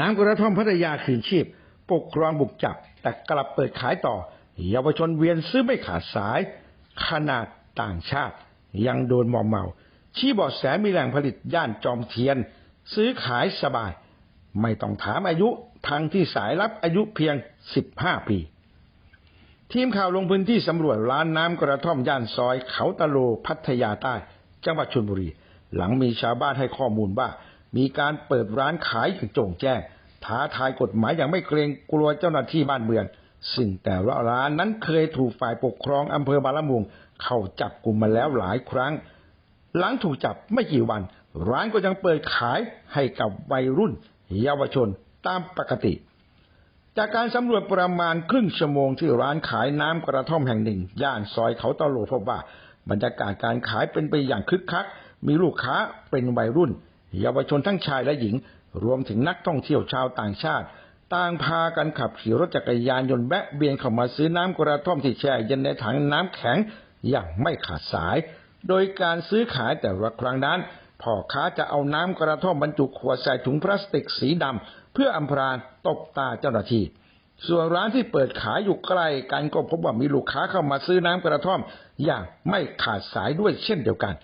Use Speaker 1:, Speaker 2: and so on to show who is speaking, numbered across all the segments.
Speaker 1: น้ำกระท่อมพัทยาคืนชีพ ปกครองบุกจับ แต่กลับเปิดขายต่อ เยาวชนเวียนซื้อไม่ขาดสาย ขนาดต่างชาติ ยังโดนมอมเมา ชี้บาะแสมีแหล่งผลิตย่านจอมเทียน ซื้อขายสบาย ไม่ต้องถามอายุทางที่สายรับอายุเพียง 15 ปี ทีมข่าวลงพื้นที่สำรวจร้านน้ำกระท่อมย่านซอย เขาตะโลพัทยาใต้ จังหวัดชลบุรี หลังมีชาวบ้านให้ข้อมูลว่า มีการเปิดร้านขายอย่างโจ่งแจ้ง ท้าทายกฎหมายอย่างไม่เกรงกลัวเจ้าหน้าที่บ้านเมือง ซึ่งแต่ละร้านนั้นเคยถูกฝ่ายปกครองอำเภอบาละมุง เข้าจับกลุ่มมาแล้วหลายครั้ง หลังถูกจับไม่กี่วัน ร้านก็ยังเปิดขายให้กับวัยรุ่น เยาวชนตามปกติ จากการสำรวจประมาณครึ่งชั่วโมงที่ร้านขายน้ำกระท่อมแห่งหนึ่ง ย่านซอยเขาตะโลพบว่าบรรยากาศการขายเป็นไปอย่างคึกคัก มีลูกค้าเป็นวัยรุ่น เยาวชนทั้งชายและหญิง รวมถึงนักท่องเที่ยวชาวต่างชาติ ต่างพากันขับขี่รถจักรยานยนต์แวะเวียนเข้ามาซื้อน้ำกระท่อมที่แช่เย็นในถังน้ำแข็งอย่างไม่ขาดสาย โดยการซื้อขายแต่ละครั้งนั้นพ่อค้าจะเอาน้ำกระท่อมบรรจุขวดใส่ถุงพลาสติกสีดำเพื่ออำพรางตบตาเจ้าหน้าที่ส่วนร้านที่เปิดขายอยู่ใกล้กันก็พบว่ามีลูกค้าเข้ามาซื้อน้ำกระท่อม อย่างไม่ขาดสายด้วยเช่นเดียวกัน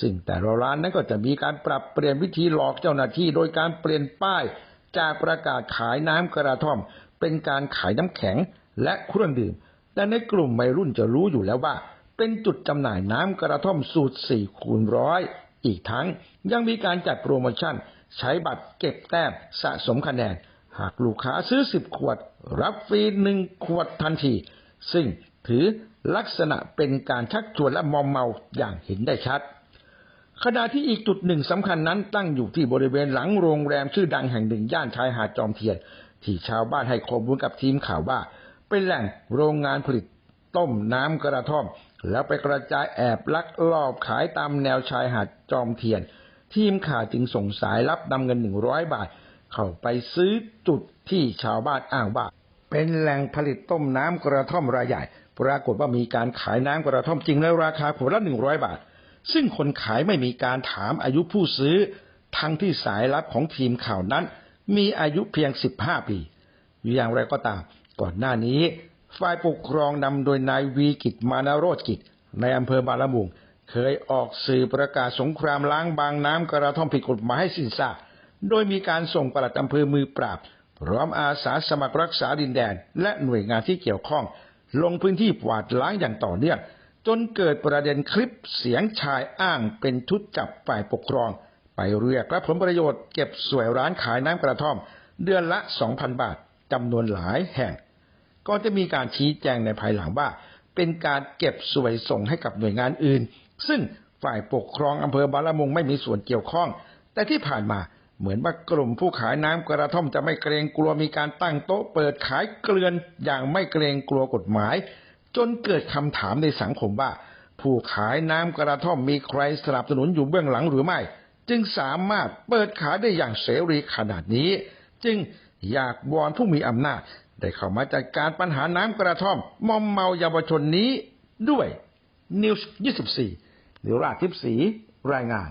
Speaker 1: ซึ่งแต่ละร้านนั้นก็จะมีการปรับเปลี่ยนวิธีหลอกเจ้าหน้าที่โดยการเปลี่ยนป้าย จากประกาศขายน้ำกระท่อม เป็นการขายน้ำแข็งและเครื่องดื่ม แต่ในกลุ่มวัยรุ่นจะรู้อยู่แล้วว่า เป็นจุดจำหน่ายน้ำกระท่อมสูตร4คูณร้อยอีกทั้งยังมีการจัดโปรโมชั่น ใช้บัตรเก็บแต้มสะสมคะแนน หากลูกค้าซื้อ 10 ขวด รับฟรีหนึ่งขวดทันที ซึ่งถือลักษณะเป็นการชักชวนและมอมเมาอย่างเห็นได้ชัด ขณะที่อีกจุดหนึ่งสำคัญนั้นตั้งอยู่ที่บริเวณหลังโรงแรมชื่อดังแห่งหนึ่งย่านชายหาดจอมเทียน ที่ชาวบ้านให้ข้อมูลกับทีมข่าวว่า เป็นแหล่งโรงงานผลิตต้มน้ำกระท่อม แล้วไปกระจายแอบลักลอบขายตามแนวชายหาดจอมเทียน ทีมข่าวจึงส่งสายรับนำเงินหนึ่งร้อยบาท เข้าไปซื้อจุดที่ชาวบ้านอ้างว่า เป็นแหล่งผลิตต้มน้ำกระท่อมรายใหญ่ ปรากฏว่ามีการขายน้ำกระท่อมจริงในราคาขวดละหนึ่งร้อยบาท ซึ่งคนขายไม่มีการถามอายุผู้ซื้อ ทั้งที่สายลับของทีมข่าวนั้น มีอายุเพียง 15 ปี อย่างไรก็ตาม ก่อนหน้านี้ ฝ่ายปกครองนำโดยนายวีกิจมานโรธกิจ ในอำเภอบาละมุง เคยออกสื่อประกาศสงครามล้างบางน้ำกระท่อมผิดกฎหมายให้สิ้นซากโดยมีการส่งปลัดอำเภอมือปราบ พร้อมอาสาสมัครรักษาดินแดน และหน่วยงานที่เกี่ยวข้อง ลงพื้นที่กวาดล้างอย่างต่อเนื่อง จนเกิดประเด็นคลิปเสียงชายอ้างเป็นชุดจับฝ่ายปกครอง ไปเรียกรับผลประโยชน์เก็บสวยร้านขายน้ำกระท่อม เดือนละ 2,000 บาทจำนวนหลายแห่ง ก็จะมีการชี้แจงในภายหลังว่า เป็นการเก็บสวยส่งให้กับหน่วยงานอื่น ซึ่งฝ่ายปกครองอำเภอบาละมุงไม่มีส่วนเกี่ยวข้อง แต่ที่ผ่านมาเหมือนว่ากลุ่มผู้ขายน้ำกระท่อมจะไม่เกรงกลัวมีการตั้งโต๊ะเปิดขายเกลือนอย่างไม่เกรงกลัวกฎหมาย จนเกิดคำถามในสังคมว่า ผู้ขายน้ำกระท่อมมีใครสนับสนุนอยู่เบื้องหลังหรือไม่ จึงสามารถเปิดขายได้อย่างเสรีขนาดนี้ จึงอยากวอนผู้มีอำนาจ ได้เข้ามาจัดการปัญหาน้ำกระท่อม มอมเมาเยาวชนนี้ด้วย News 24นิราชทิพย์ศรีรายงาน